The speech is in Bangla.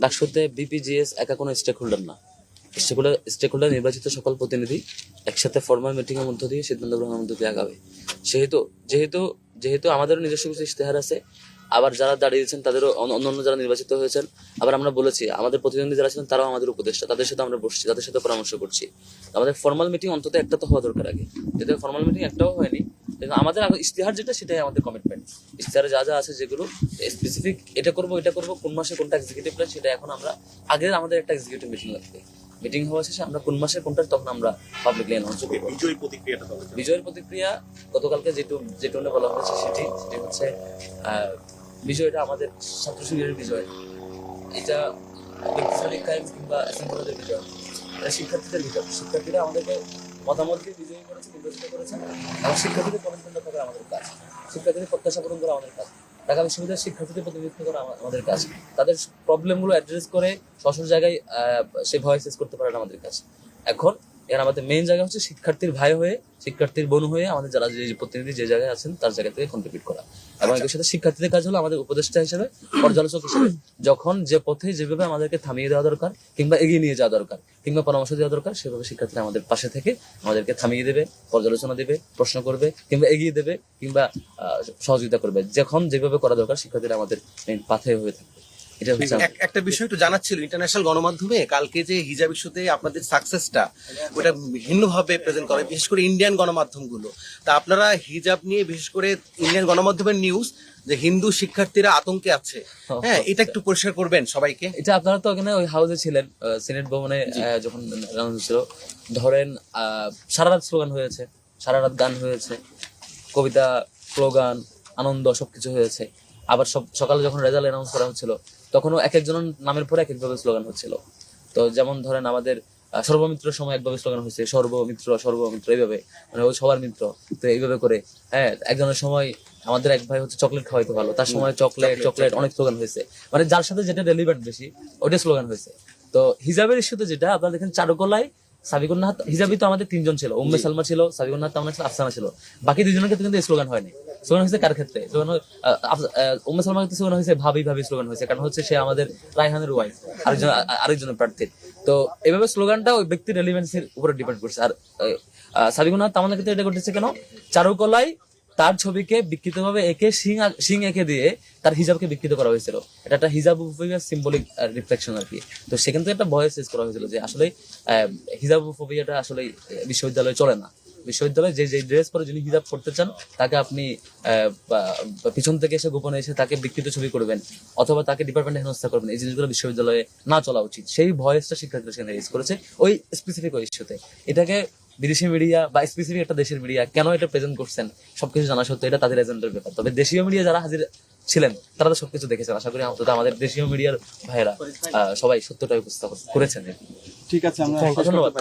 ডাকসুতে বিপিজিএস একা কোনো স্টেক হোল্ডার না। স্টেক হোল্ডার স্টেক হোল্ডার নির্বাচিত সকল প্রতিনিধি একসাথে ফর্মাল মিটিং এর মধ্য দিয়ে সিদ্ধান্ত গ্রহণের মধ্য দিয়ে আগাবে। সেহেতু যেহেতু যেহেতু আমাদেরও নিজস্ব কিছু ইশতেহার আছে, আবার যারা দাঁড়িয়েছেন তাদেরও অন্য- অন্যান্য যারা নির্বাচিত হয়েছেন, আবার আমরা বলেছি, আমাদের প্রতিদ্বন্দ্বী যারা ছিলেন তারাও আমাদের উপদেষ্টা, তাদের সাথে আমরা বসছি, তাদের সাথে পরামর্শ করছি। আমাদের ফর্মাল মিটিং অন্তত একটা তো হওয়া দরকার আগে। যদি ফর্মাল মিটিং একটাও হয়নি কিন্তু আমাদের ইশতেহার যেটা সেটাই আমাদের কমিটমেন্ট ইশতেহারে যা যা আছে যেগুলো স্পেসিফিক এটা করব এটা করব কোন মাসে কোনটা এক্সিকিউটিভ প্ল্যান সেটা এখন আমরা আগে আমাদের একটা এক্সিকিউটিভ মিটিং লাগবে। মিটিং হওয়া শেষে আমরা কোন মাসে কোনটা তখন আমরা পাবলিকলি অ্যানাউন্স করব। বিজয়ী প্রতিক্রিয়াটা বিজয়ের প্রতিক্রিয়া গতকালকে যেটু যে টোনে বলা হয়েছে সেটি সেটি হচ্ছে বিজয়টা আমাদের ছাত্র শিবিরের বিজয়। এটা ক্রাইম কিংবা অ্যাসেম্বলিদের বিজয়। এটা শিক্ষার্থীদের বিজয়। শিক্ষার্থীরা আমাদেরকে মতামত দিয়ে বিজয়ী করেছে নির্বাচিত করেছেন এবং শিক্ষার্থীদের করা আমাদের কাজ। শিক্ষার্থীদের প্রত্যাশা পূরণ করা আমাদের কাজ। ঢাকা বিশ্ববিদ্যালয়ের শিক্ষার্থীদের প্রতিনিধিত্ব করা আমাদের কাজ। তাদের প্রবলেমগুলো অ্যাড্রেস করে সশর জায়গায় সে করতে আমাদের এখন এখানে আমাদের মেইন জায়গা হচ্ছে শিক্ষার্থীর ভাই হয়ে শিক্ষার্থীর বোন হয়ে আমাদের যারা যে যে প্রতিনিধি যে জায়গায় আছেন তার জায়গা থেকে কন্ট্রিবিউট করা। এবং এর সাথে শিক্ষার্থীদের কাজ হলো আমাদের উপদেষ্টা হিসেবে পর্যালোচক হিসেবে। যখন যে পথে যেভাবে আমাদেরকে থামিয়ে দেওয়া দরকার কিংবা এগিয়ে নিয়ে যাওয়া দরকার কিংবা পরামর্শ দেওয়া দরকার, সেভাবে শিক্ষার্থীরা আমাদের পাশে থেকে আমাদেরকে থামিয়ে দেবে, পর্যালোচনা দেবে, প্রশ্ন করবে, কিংবা এগিয়ে দেবে, কিংবা সহযোগিতা করবে। যখন যেভাবে করা দরকার, শিক্ষার্থীরা আমাদের পাথে হয়ে থাকবে। এটা হচ্ছে আমাদের- একটা বিষয় একটু জানার ছিল ইন্টারন্যাশনাল গণমাধ্যমে কালকে যে হিজাব ইস্যুতে আপনাদের সাকসেসটা ওটা ভিন্নভাবে প্রেজেন্ট করে বিশেষ করে ইন্ডিয়ান গণমাধ্যমগুলো। তা আপনারা হিজাব নিয়ে বিশেষ করে ইন্ডিয়ান গণমাধ্যমের নিউজ যে হিন্দু শিক্ষার্থীরা আতঙ্কে আছে হ্যাঁ এটা একটু পরিষ্কার করবেন সবাইকে। এটা আপনারা তো ওখানে ওই হাউসে ছিলেন সিনেট ভবনে যখন ছিল ধরেন আহ, সারা রাত স্লোগান হয়েছে সারা রাত গান হয়েছে কবিতা স্লোগান আনন্দ সবকিছু হয়েছে। আবার সব সকালে যখন রেজাল্ট অ্যানাউন্স করা হচ্ছিল তখনও এক একজনের নামের পরে এক একভাবে স্লোগান হচ্ছিল। তো যেমন ধরেন আমাদের সর্বমিত্র সময় একভাবে স্লোগান হয়েছে সর্বমিত্র সর্বমিত্র এইভাবে। মানে ওই সবার মিত্র তো এইভাবে করে। হ্যাঁ একজনের সময় আমাদের এক ভাই হচ্ছে চকলেট খাওয়াইতে ভালো তার সময় চকলেট চকলেট অনেক স্লোগান হয়েছে। মানে যার সাথে যেটা রেলিভেন্ট বেশি ওইটা স্লোগান হয়েছে। তো হিজাবের ইস্যুতে যেটা আপনারা দেখেন চারুকলায় সাবিকুন্নাহাত হিজাবি তো আমাদের তিনজন ছিল। উম্মে সালমা ছিল সাবিকুন্নাহাত তামনা ছিল আফসানা ছিল। বাকি দুজনের ক্ষেত্রে কিন্তু স্লোগান হয়নি। স্লোগান হয়েছে কার ক্ষেত্রে? স্লোগান হয়- হয়েছে ভাবি ভাবি স্লোগান হয়েছে, কারণ হচ্ছে সে আমাদের রায়হানের ওয়াইফ আরেকজন, আ- আরেকজনের প্রার্থী। তো এইভাবে স্লোগানটা ওই ব্যক্তির উপরে ডিপেন্ড করছে। আর তামনার ক্ষেত্রে এটা ঘটেছে কেন? তার ছবিকে বিকৃতভাবে একে সিং সিং এঁকে দিয়ে তার হিজাবকে বিকৃত করা হয়েছিল। এটা একটা হিজাব সিম্বলিক রিফ্লেকশন আর কি। তো সেখান থেকে একটা ভয়েস করা হয়েছিল যে আসলে হিজাবোফোবিয়াটা আসলে বিশ্ববিদ্যালয়ে চলে না। বিশ্ববিদ্যালয়ে যে যে ড্রেস পরে যিনি হিজাব করতে চান তাকে আপনি পিছন থেকে এসে গোপনে এসে তাকে বিকৃত ছবি করবেন অথবা তাকে ডিপার্টমেন্টে হেনস্থা করবেন। এই জিনিসগুলো বিশ্ববিদ্যালয়ে না চলা উচিত। সেই ভয়েসটা শিক্ষার্থীরা সেখানে রেজ করেছে ওই স্পেসিফিক ওই ইস্যুতে এটাকে বিদেশি মিডিয়া বা স্পেসিফিক একটা দেশের মিডিয়া কেন এটা প্রেজেন্ট করছেন সবকিছু জানা সত্ত্বেও এটা তাদের এজেন্ডার ব্যাপার। তবে দেশীয় মিডিয়া যারা হাজির ছিলেন তারা তো সবকিছু দেখেছেন। আশা করি অন্তত আমাদের দেশীয় মিডিয়ার ভাইয়েরা আহ, সবাই সত্যটা উপস্থাপন করেছেন। ঠিক আছে আমরা ধন্যবাদ।